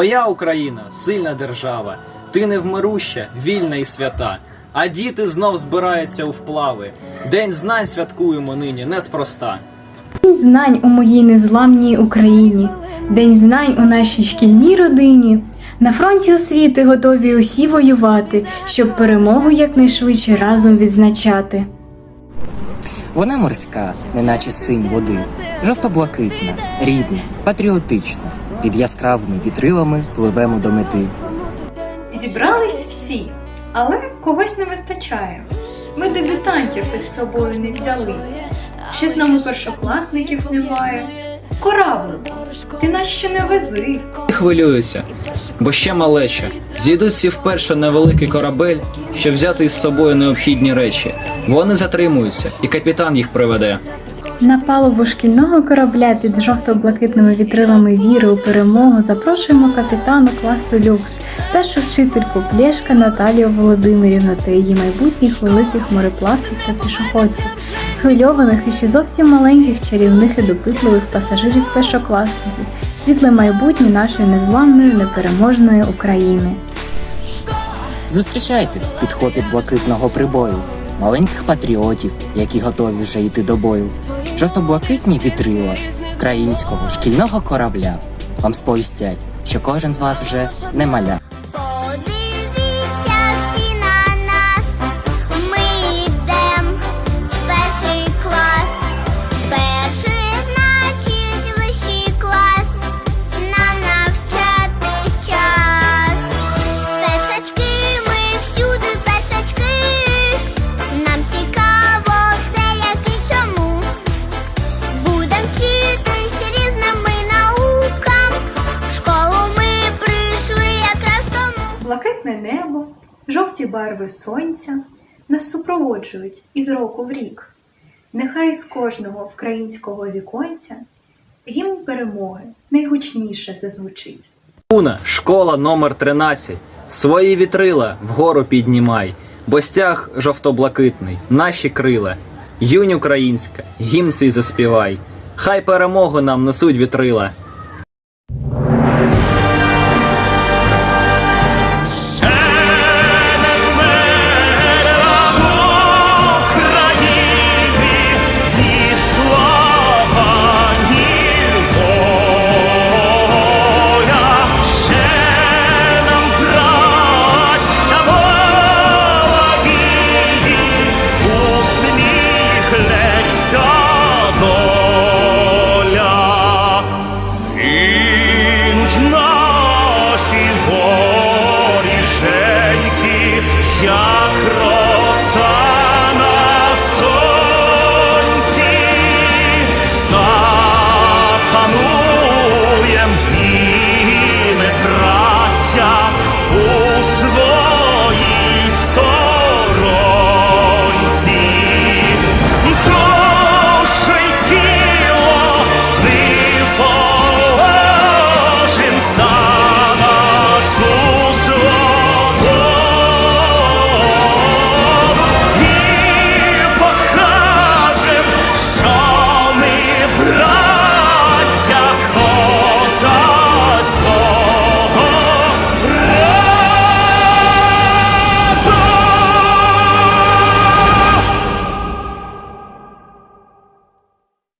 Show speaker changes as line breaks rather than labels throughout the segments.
Моя Україна сильна держава, ти невмируща, вільна і свята. А діти знов збираються у вплави. День знань святкуємо нині неспроста.
День знань у моїй незламній Україні, День знань у нашій шкільній родині. На фронті освіти готові усі воювати, щоб перемогу якнайшвидше разом відзначати.
Вона морська, неначе синь води, жовто-блакитна, рідна, патріотична. Під яскравими вітрилами пливемо до мети.
Зібрались всі, але когось не вистачає. Ми дебютантів із собою не взяли. Ще з нами першокласників немає. Кораблику, ти нас ще не вези.
І хвилюються, бо ще малеча. Зійдуть всі вперше на великий корабель, щоб взяти із собою необхідні речі. Вони затримуються, і капітан їх приведе.
На палубу шкільного корабля під жовто-блакитними вітрилами віри у перемогу запрошуємо капітану класу люкс, першу вчительку Плєшка Наталію Володимирівну та її майбутніх великих мореплавців та пішоходців, схвильованих і ще зовсім маленьких чарівних і допитливих пасажирів першокласників, світле майбутнє нашої незламної непереможної України.
Зустрічайте підхопіт блакитного прибою, маленьких патріотів, які готові вже йти до бою. Жовто-блакитні вітрила українського шкільного корабля вам сповістять, що кожен з вас вже не маля.
Барви сонця нас супроводжують із року в рік. Нехай з кожного вкраїнського віконця гімн перемоги найгучніше зазвучить.
Уна, школа номер 13. Свої вітрила вгору піднімай, бо стяг жовто-блакитний, наші крила. Юнь українська, гімн свій заспівай. Хай перемогу нам несуть вітрила.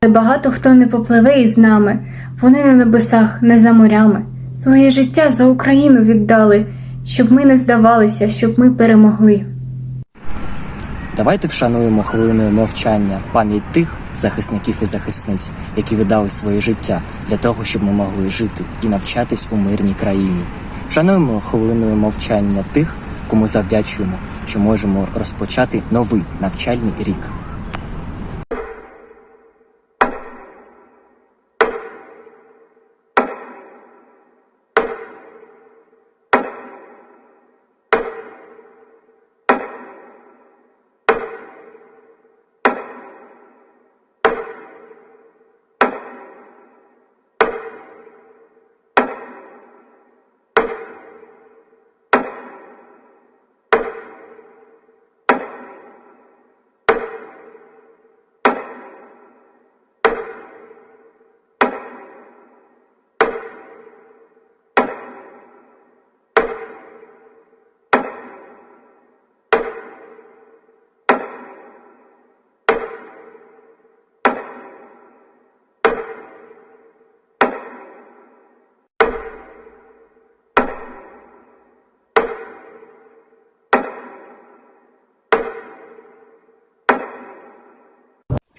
Багато хто не попливе із нами, вони на небесах, не за морями. Своє життя за Україну віддали, щоб ми не здавалися, щоб ми перемогли.
Давайте вшануємо хвилиною мовчання пам'ять тих захисників і захисниць, які віддали своє життя для того, щоб ми могли жити і навчатись у мирній країні. Вшануємо хвилиною мовчання тих, кому завдячуємо, що можемо розпочати новий навчальний рік.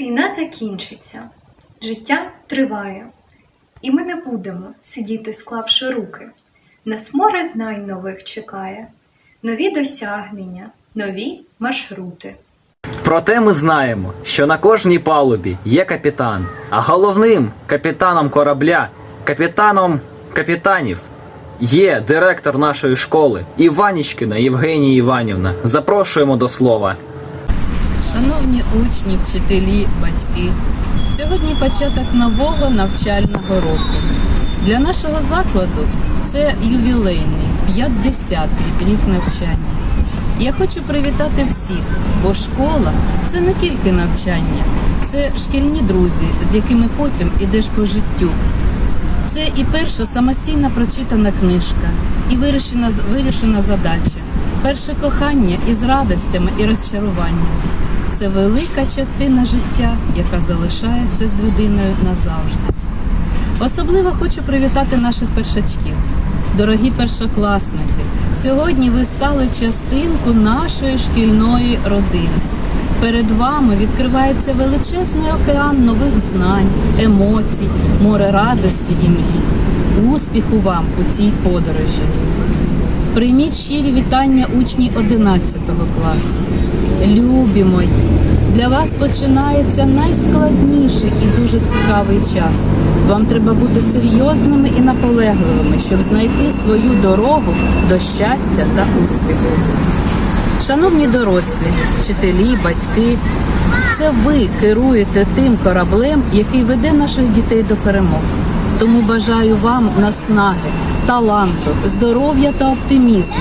Війна закінчиться, життя триває, і ми не будемо сидіти, склавши руки. Нас море знань нових чекає, нові досягнення, нові маршрути.
Проте ми знаємо, що на кожній палубі є капітан, а головним капітаном корабля, капітаном капітанів є директор нашої школи Іванічкина Євгенія Іванівна. Запрошуємо до слова.
Шановні учні, вчителі, батьки, сьогодні початок нового навчального року. Для нашого закладу це ювілейний 50-й рік навчання. Я хочу привітати всіх, бо школа це не тільки навчання, це шкільні друзі, з якими потім ідеш по життю. Це і перша самостійна прочитана книжка, і вирішена, вирішена задача, перше кохання із радостями і розчаруванням. Це велика частина життя, яка залишається з людиною назавжди. Особливо хочу привітати наших першачків. Дорогі першокласники, сьогодні ви стали частинку нашої шкільної родини. Перед вами відкривається величезний океан нових знань, емоцій, море радості і мрій. Успіху вам у цій подорожі! Прийміть щирі вітання учні 11 класу. Любі мої, для вас починається найскладніший і дуже цікавий час. Вам треба бути серйозними і наполегливими, щоб знайти свою дорогу до щастя та успіху. Шановні дорослі, вчителі, батьки, це ви керуєте тим кораблем, який веде наших дітей до перемог. Тому бажаю вам наснаги, таланту, здоров'я та оптимізму.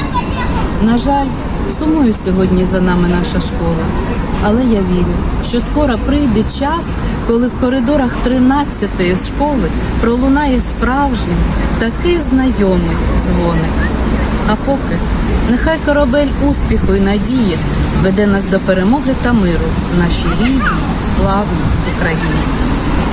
На жаль, сумую сьогодні за нами наша школа, але я вірю, що скоро прийде час, коли в коридорах 13-ї школи пролунає справжній, такий знайомий дзвоник. А поки нехай корабель успіху і надії веде нас до перемоги та миру в нашій рідній, славній Україні.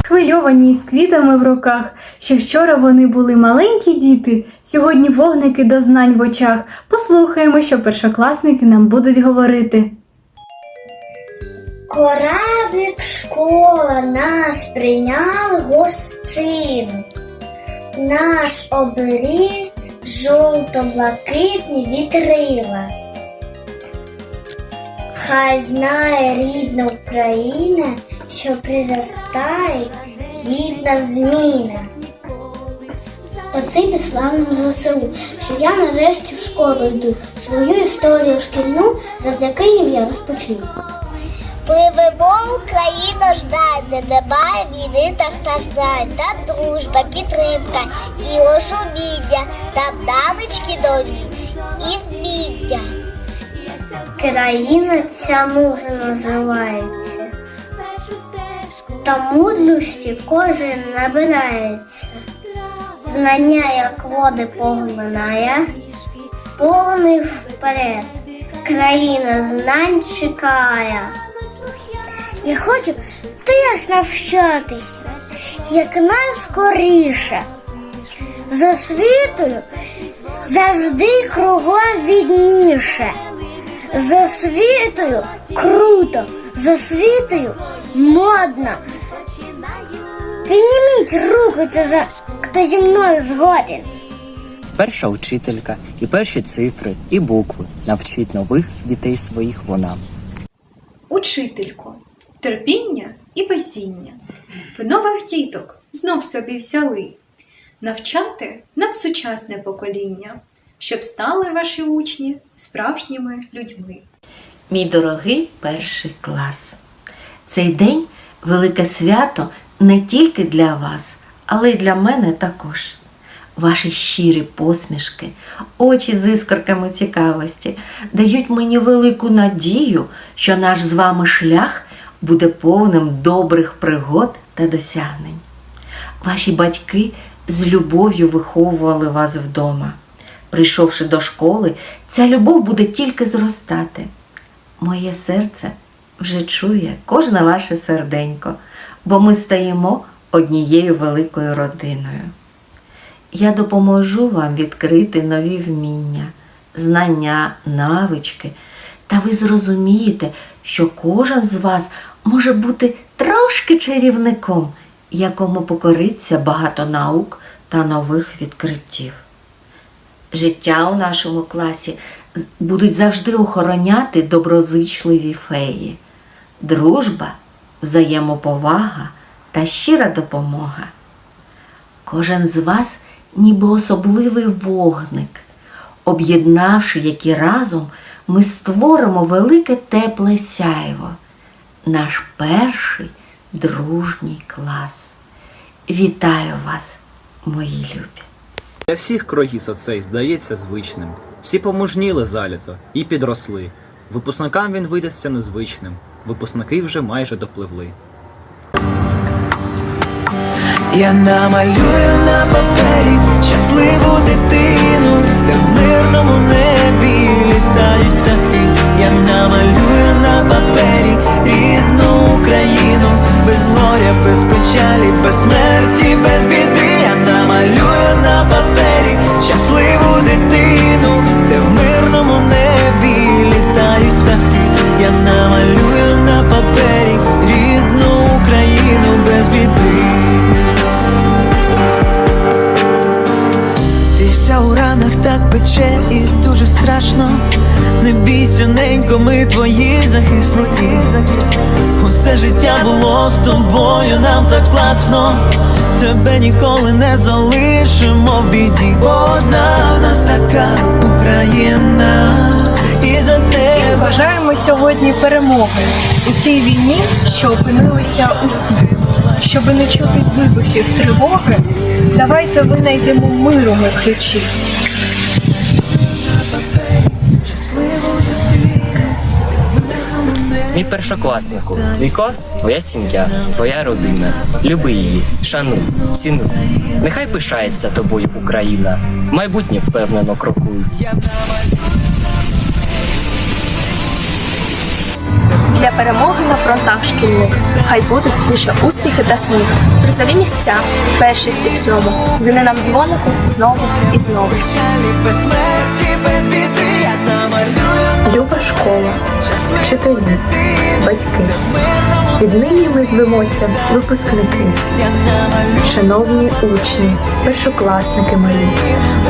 Хвильовані з квітами в руках, ще вчора вони були маленькі діти, сьогодні вогники до знань в очах. Послухаємо, що першокласники нам будуть говорити.
Кораблик школа нас прийняв гостину. Наш оберіг жовто-блакитні вітрила. Хай знає рідна Україна, що приростає гідна зміна. Спасибі славному ЗСУ, що я нарешті в школу йду. Свою історію шкільну завдяки їм я розпочну. Пливемо Україна ждать, де немає війни та страждань, та дружба, підтримка і розуміння, та навички нові і вміння. Країна ця мужа називається, та мудрості кожен набирається. Знання, як води поглинає, повний вперед. Країна знань чекає. Я хочу теж навчатися якнайскоріше. З освітою завжди кругом відніше. З освітою круто, з освітою модно. Підніміть руку, це за хто зі мною згоден.
Перша учителька, і перші цифри, і букви навчить нових дітей своїх вона.
Учителько, терпіння і везіння. Ви нових діток знов собі взяли. Навчати надсучасне покоління, щоб стали ваші учні справжніми людьми.
Мій дорогий перший клас. Цей день велике свято не тільки для вас, але й для мене також. Ваші щирі посмішки, очі з іскорками цікавості дають мені велику надію, що наш з вами шлях буде повним добрих пригод та досягнень. Ваші батьки з любов'ю виховували вас вдома. Прийшовши до школи, ця любов буде тільки зростати. Моє серце вже чує кожне ваше серденько, бо ми стаємо однією великою родиною. Я допоможу вам відкрити нові вміння, знання, навички, та ви зрозумієте, що кожен з вас може бути трошки чарівником, якому покориться багато наук та нових відкриттів. Життя у нашому класі будуть завжди охороняти доброзичливі феї, дружба, взаємоповага та щира допомога. Кожен з вас ніби особливий вогник, об'єднавши які разом ми створимо велике тепле сяйво, наш перший дружній клас. Вітаю вас, мої любі!
Для всіх круїз оцей здається звичним. Всі помужніли заліто і підросли. Випускникам він видасться незвичним. Випускники вже майже допливли.
Я намалюю на папері щасливу дитину, де в мирному небі Вся у ранах так пече і дуже страшно. Не бійся, ненько, ми твої захисники. Усе життя було з тобою, нам так класно. Тебе ніколи не залишимо в біді. Одна в нас така Україна. І за тебе
Бажаємо сьогодні перемоги у цій війні, що опинилися усі. Щоби не чути вибухів тривоги, давайте винайдемо миру ми ключі.
Мій першокласнику, твій клас твоя сім'я, твоя родина. Люби її, шануй, цінуй. Нехай пишається тобою Україна. В майбутнє впевнено крокуй.
Перемоги на фронтах шкільних хай будуть лише успіхи та сміх. Призові місця, першість у всьому. Дзвіни нам дзвонику знову і знову.
Люба школа, вчителі, батьки. Віднині ми звемося випускники, шановні учні, першокласники малі.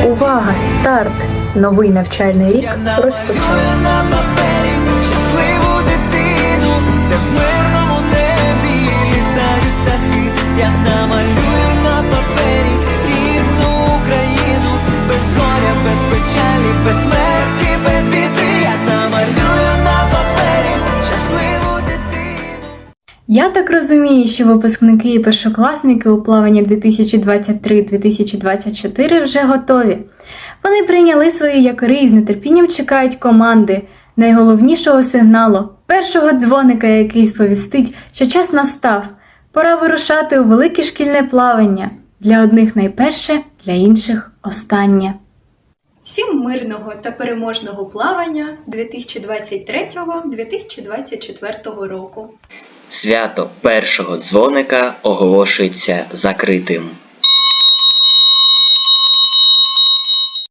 Увага! Старт! Новий навчальний рік розпочав. Так розумію, що випускники і першокласники у плаванні 2023-2024 вже готові. Вони прийняли свої якори і з нетерпінням чекають команди, найголовнішого сигналу, першого дзвоника, який сповістить, що час настав. Пора вирушати у велике шкільне плавання. Для одних найперше, для інших останнє.
Всім мирного та переможного плавання 2023-2024 року.
Свято першого дзвоника оголошується закритим.